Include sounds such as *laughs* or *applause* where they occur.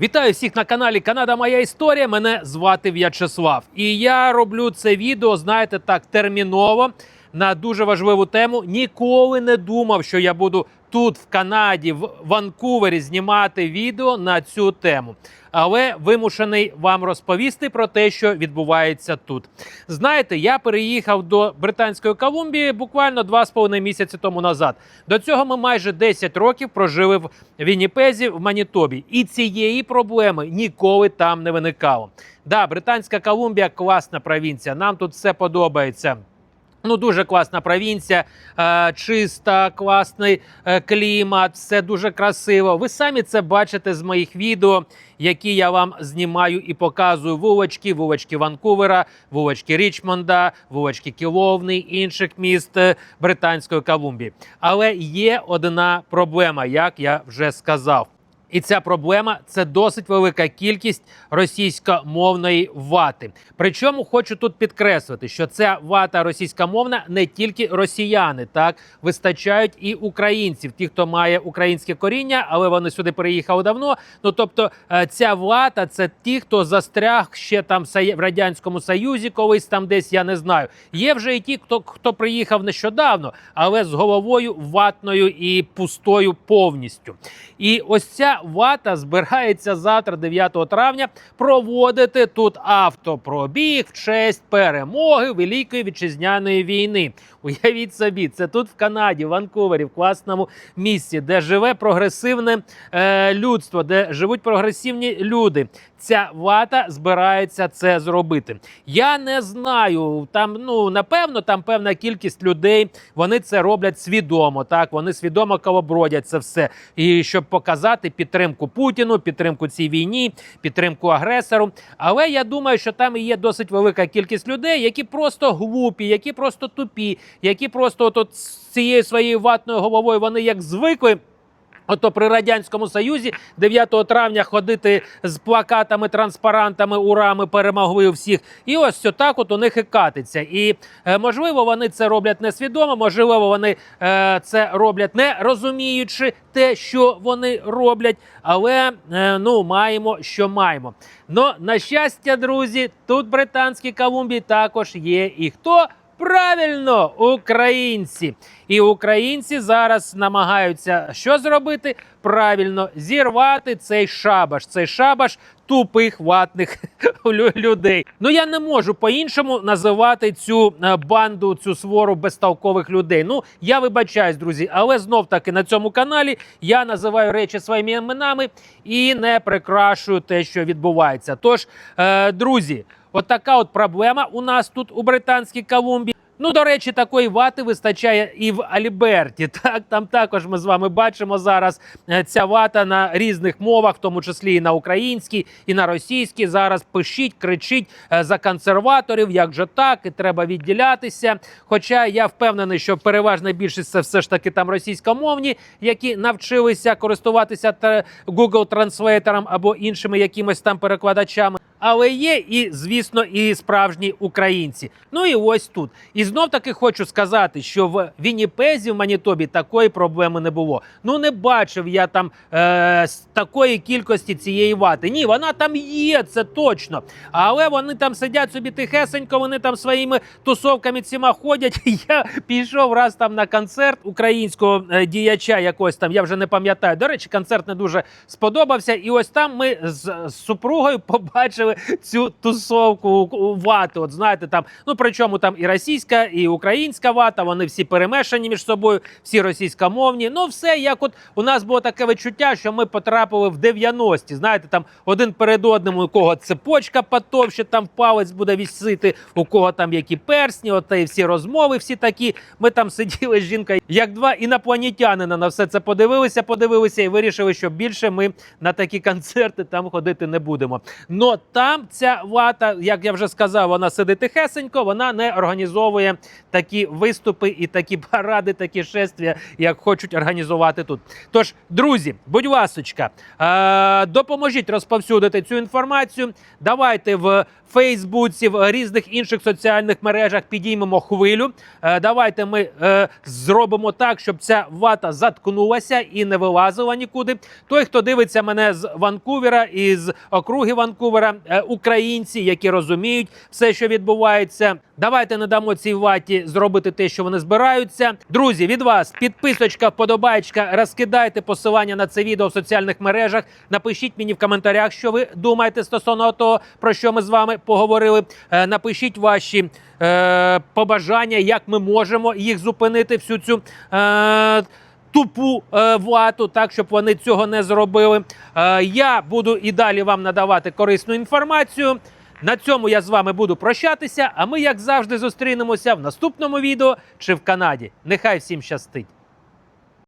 Вітаю всіх на каналі Канада Моя Історія. Мене звати В'ячеслав. І я роблю це відео, знаєте, так терміново на дуже важливу тему. Ніколи не думав, що я буду тут, в Канаді, в Ванкувері, знімати відео на цю тему. Але вимушений вам розповісти про те, що відбувається тут. Знаєте, я переїхав до Британської Колумбії буквально два з половиною місяці тому назад. До цього ми майже 10 років прожили в Вінніпезі, в Манітобі, і цієї проблеми ніколи там не виникало. Да, Британська Колумбія класна провінція. Нам тут все подобається. Ну, дуже класна провінція, е, чиста, класний е, клімат, все дуже красиво. Ви самі це бачите з моїх відео, які я вам знімаю і показую вулочки, вулочки Ванкувера, вулочки Річмонда, вулочки Кіловни, інших міст е, Британської Колумбії. Але є одна проблема, як я вже сказав. І ця проблема це досить велика кількість російськомовної вати. Причому хочу тут підкреслити, що ця вата російськомовна не тільки росіяни, так вистачають і українців, ті, хто має українське коріння, але вони сюди переїхали давно. Ну тобто, е, ця вата це ті, хто застряг ще там в радянському союзі, колись там десь я не знаю. Є вже і ті, хто хто приїхав нещодавно, але з головою ватною і пустою повністю. І ось ця вата збирається завтра, 9 травня, проводити тут автопробіг в честь перемоги Великої вітчизняної війни. Уявіть собі, це тут в Канаді, в Ванкувері, в класному місці, де живе прогресивне е, людство, де живуть прогресивні люди. Ця вата збирається це зробити. Я не знаю. Там ну напевно, там певна кількість людей. Вони це роблять свідомо. Так вони свідомо колобродять це все. І щоб показати підтримку Путіну, підтримку цій війні, підтримку агресору. Але я думаю, що там і є досить велика кількість людей, які просто глупі, які просто тупі, які просто от, от цією своєю ватною головою вони як звикли. Ото при радянському союзі 9 травня ходити з плакатами, транспарантами, урами перемогли всіх. І ось все так от у них і катиться. І е, можливо, вони це роблять несвідомо, можливо, вони е, це роблять не розуміючи те, що вони роблять. Але е, ну маємо, що маємо. Но на щастя, друзі, тут Британській Колумбії також є і хто. Правильно, українці. І українці зараз намагаються що зробити? Правильно зірвати цей шабаш, цей шабаш тупих ватних *laughs* людей. Ну я не можу по-іншому називати цю е, банду, цю свору безтолкових людей. Ну я вибачаюсь, друзі, але знов таки на цьому каналі я називаю речі своїми іменами і не прикрашую те, що відбувається. Тож, е, друзі. От проблема у нас тут у Британській Колумбії. Ну, до речі, такої вати вистачає і в Альберті. *laughs* Так, там також ми з вами бачимо зараз е, ця вата на різних мовах, в тому числі і на українській, і на російській. Зараз пишіть, кричіть е, за консерваторів. Як же так, і треба відділятися. Хоча я впевнений, що переважна більшість це все ж таки там російськомовні, які навчилися користуватися Google Translator або іншими якимось там перекладачами. Але є і, звісно, і справжні українці. Ну і ось тут. І знов таки хочу сказати, що в Вінніпезі, в Манітобі такої проблеми не було. Ну не бачив я там е, такої кількості цієї вати. Ні, вона там є, це точно. Але вони там сидять собі тихесенько, вони там своїми тусовками ціма ходять. *laughs* Я пішов раз там на концерт українського е, діяча якогось там, я вже не пам'ятаю. До речі, концерт не дуже сподобався. І ось там ми з, з супругою *laughs* побачили цю тусовку у- у вати. От знаєте, там, ну причому там і російська, і українська вата, вони всі перемешані між собою, всі російськомовні. Ну, все як от у нас було таке відчуття, що ми потрапили в 90-ті. Знаєте, там один перед одним, у кого цепочка потовще, там палець буде вісити, у кого там які персні, от і всі розмови, всі такі. Ми там сиділи з жінкою, як два інопланетянина на все це подивилися, подивилися і вирішили, що більше ми на такі концерти там ходити не будемо. Но там ця вата, як я вже сказав, вона сидить тихесенько, вона не організовує такі виступи і такі паради, такі шествия, як хочуть організувати тут. Тож, друзі, будь ласочка, е, допоможіть розповсюдити цю інформацію. Давайте в Фейсбуці, в різних інших соціальних мережах підіймемо хвилю. Е, давайте ми е, зробимо так, щоб ця вата заткнулася і не вилазила нікуди. Той, хто дивиться мене з Ванкувера і з округи Ванкувера, е, українці, які розуміють все, що відбувається. Давайте не дамо цій ваті зробити те, що вони збираються. Друзі, від вас підписочка, вподобайка, розкидайте посилання на це відео в соціальних мережах. Напишіть мені в коментарях, що ви думаєте стосовно того, про що ми з вами поговорили. Е, Напишіть ваші е, побажання, як ми можемо їх зупинити, всю цю. Е, Тупу е, вату, так щоб вони цього не зробили. Е, я буду і далі вам надавати корисну інформацію. На цьому я з вами буду прощатися. А ми, як завжди, зустрінемося в наступному відео чи в Канаді. Нехай всім щастить!